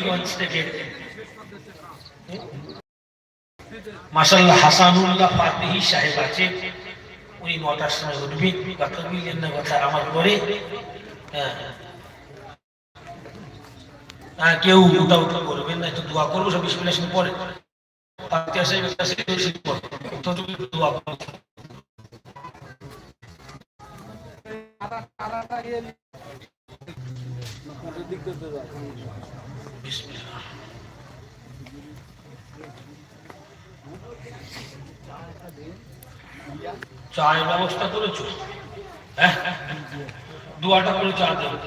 হবিগঞ্জ হ্যাঁ। হ্যাঁ কেউ উঠা উঠা করবেন না, একটু দোয়া করব, সব বিসমিল্লাহ পরে ফাতিহা সাহেব কাছে দোয়া করব। চায়ের ব্যবস্থা করেছ? হ্যাঁ? দুয়াটা করে চা দেবে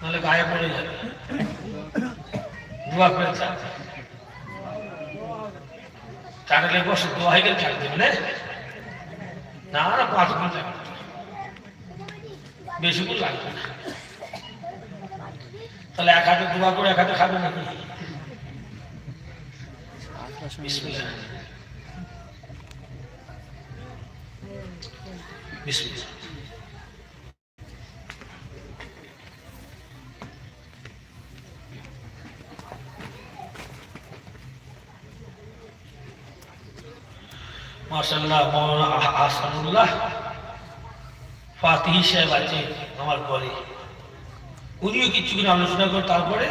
নাহলে গায়ে পড়ে যাবে। দুয়া করে চা। চাটা বসে, দোয়া হয়ে গেলে চাটা দেবে না। না পাঁচ লাগবে বেশি করে লাগবে না। তাহলে এক হাতে দোয়া করে এক হাতে খাবে নাকি? মাশাল্লাহ মৌলানা আহসানুল্লাহ, ফাতিহি সাহেব আছে আমার পরে উনিও কিছুক্ষণ আলোচনা করে, তারপরে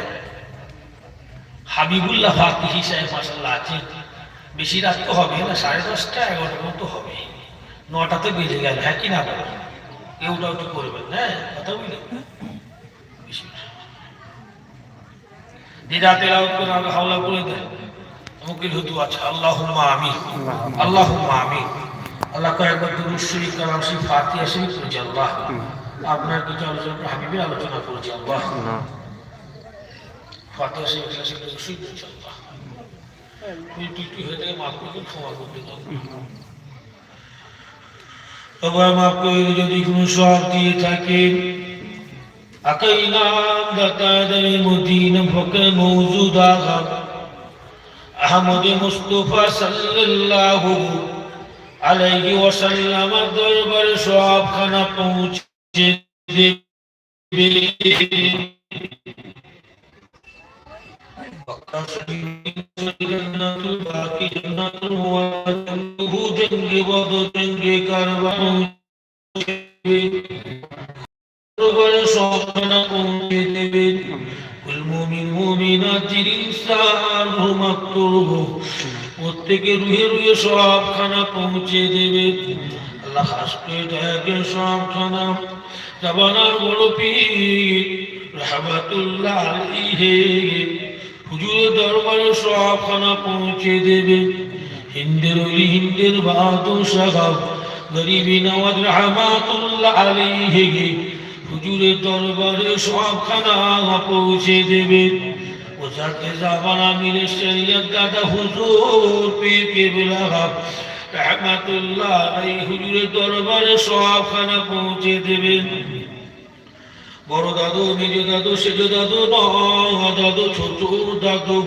হাবিবুল্লাহ ফাতিহি সাহেব মাসাল্লাহ আছে বেশি রাত তো হবে না, সাড়ে দশটা, এগারোটার মতো হবে। নটাতে বেজে গেল হ্যাঁ কি না বলো? কেউটা একটু করবেন হ্যাঁ কথা বুঝলেন আল্লাহ আমি আল্লাহ আমি আল্লাহ কয়েকবার দুরুদ শরীফ, কালাম শরীফ, ফাতিহা শরীফ করেছি আল্লাহ। আপনার কিছু আলোচনা করে হাবিবের আলোচনা করেছি আল্লাহ ফাতিহা শরীফ ইখলাস শরীফ দুরুদ শরীফ করেছি আল্লাহ তুই তুই তুই হয়ে থেকে মাফ করে ক্ষমা করতে তবে মাফ করে যদি কোনো সব দিয়ে থাকেন أقينام دتادر مدين فك موجودا أحمد مصطفى صلى الله عليه وسلم দরবার সব খানা পৌঁছে দেবে প্রত্যেকে রুহে রুহে সবখানা পৌঁছে দেবেন আল্লাহ হাসতে দেখে সবখানা জাবানার বড় পীর রহমাতুল্লাহ আলাইহি। হুজুরের দরবারে সবখানা পৌঁছে দেবেন হিন্দের ওলি, হিন্দের বাহাদুর সাহাব, গরিবী নওয়াজ রহমাতুল্লাহ আলাইহি। হুজুরের দরবারে সবখানা পৌঁছে দেবে। ওসাকে জাবানা মিলে শরীয়ত দাদা হুজুর পীর কেবলা রহমাতুল্লাহ আলাইহি হুজুরের দরবারে সবখানা পৌঁছে দেবেন। বড় দাদু, মেজ দাদু, সেজ দাদু ন দাদু, ছোট দাদু,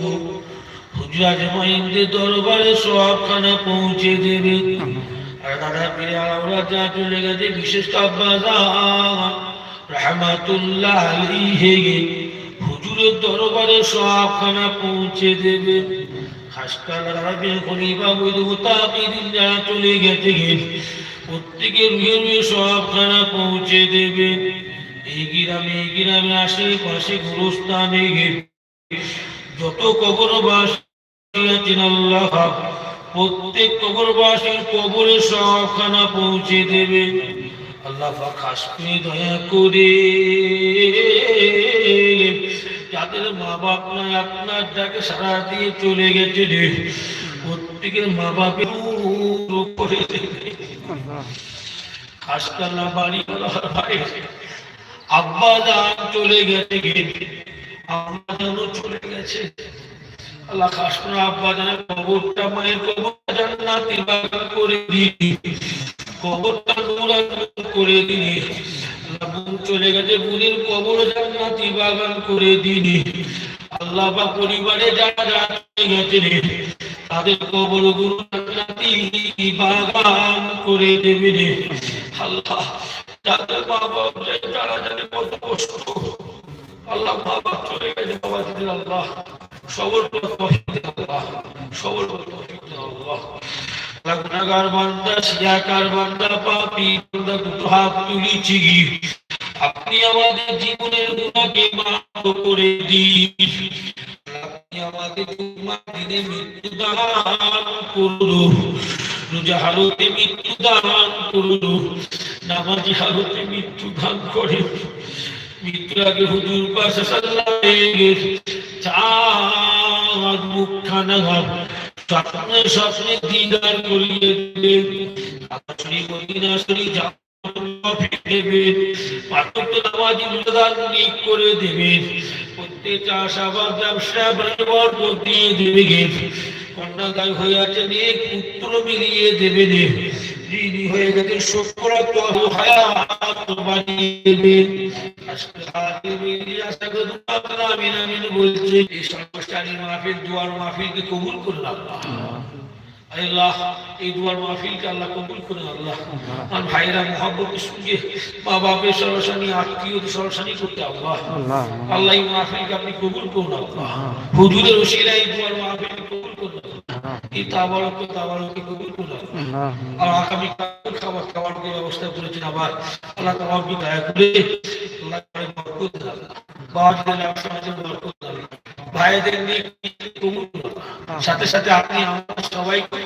হুজরা জমাইনদের দরবারে সবখানা পৌঁছে দেবে আর দাদা পীরে আলাউরা, যা চলে গেছে বিশেষ কাব্বাজা রহমাতুল্লাহ আলাইহি। হুজুরের দরবারে সবখানা পৌঁছে দেবে। চলে গেছে প্রত্যেকে রুহে রুহে সবখানা পৌঁছে দেবে। এই গ্রামে এই গ্রামে আশেপাশে গুরুস্থানে যত কবরবাসী আছেন আল্লাহ, প্রত্যেক কবরবাসীর কবরে সবখানা পৌঁছে দেবে। আল্লাহ খাস দয়া করে যাদের মা বাপ নাই, আপনার যাকে সারা দিয়ে চলে গেছে প্রত্যেকের মা বাপের করে দেবে। বাড়ি ভাই আব্বা জান চলে গেছে আব্বা জানও চলে গেছে। আল্লাহ খাস করে আব্বা জানের কবরটা, মায়ের কবরটা জান্নাতি করে দিই কবরটা করে দিনি চলে গেছে বোনের কবর জান্নাতি বাগান করে দিনি। আল্লাহ বা পরিবারে যারা যারা গেছে তাদের কবর গুরু জান্নাতি বাগান করে দেবে রে। আল্লাহ, যাদের বাবা যারা জানে কত কষ্ট, আল্লাহ বাপ চলে গেছে বাবা, আল্লাহ, সবর দে আল্লাহ, সবর দে আল্লাহ। আপনি আমাদের জীবনের গুণাকে মাফ করে দিন। আপনি আমাদের দিনে মৃত্যু দান করুন। রোজা মৃত্যু দান করুন। নামাজি হালতে মৃত্যু দান করে মৃত্যুর আগে হুজুর পাশে সাল্লাহ চাঁদ মুখখানা। স্বপ্নে স্বপ্নে দিদার করিয়ে দেবে আকাশী মদিনা শরী যা দেবেন চাষাবাদ ব্যবসা বরকত হয়ে আছে পুত্র মিলিয়ে দেবে নে হয়ে শুক্রত হায়াত বানিয়ে আমিন আমিন বলছে এই মাহফিল দুয়ার মাহফিলকে কবুল আল্লাহ। আল্লাহ এই দুয়ার মাহফিলকে আল্লাহ কবুল করে আল্লাহ। আর ভাইরা মোহাম্মতের সঙ্গে মা বাপের করতে আল্লাহ। আল্লাহ আল্লাহ। এই মাহফিলকে আপনি কবুল করুন আল্লাহ। হুজুরের ওসিলা এই দুয়ার মাহফিলকে কবুল করুন। এই তাবারকে তাবারকে কবুল করুন আল্লাহ। আল্লাহ আর আগামী কাল খাবার খাবার ব্যবস্থা করেছেন আবার। আল্লাহ তাবারকে দয়া করে আল্লাহ করে বরকত দেন আল্লাহ। বাবাদের বরকত দেন ভাইদের নিয়ে কবুল সাথে সাথে আপনি আমাদের সবাইকে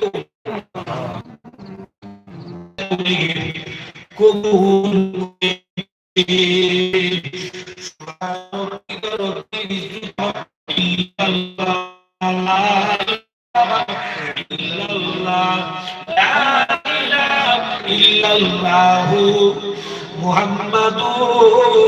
কবুল ইল্লাল্লাহু মুহাম্মাদুর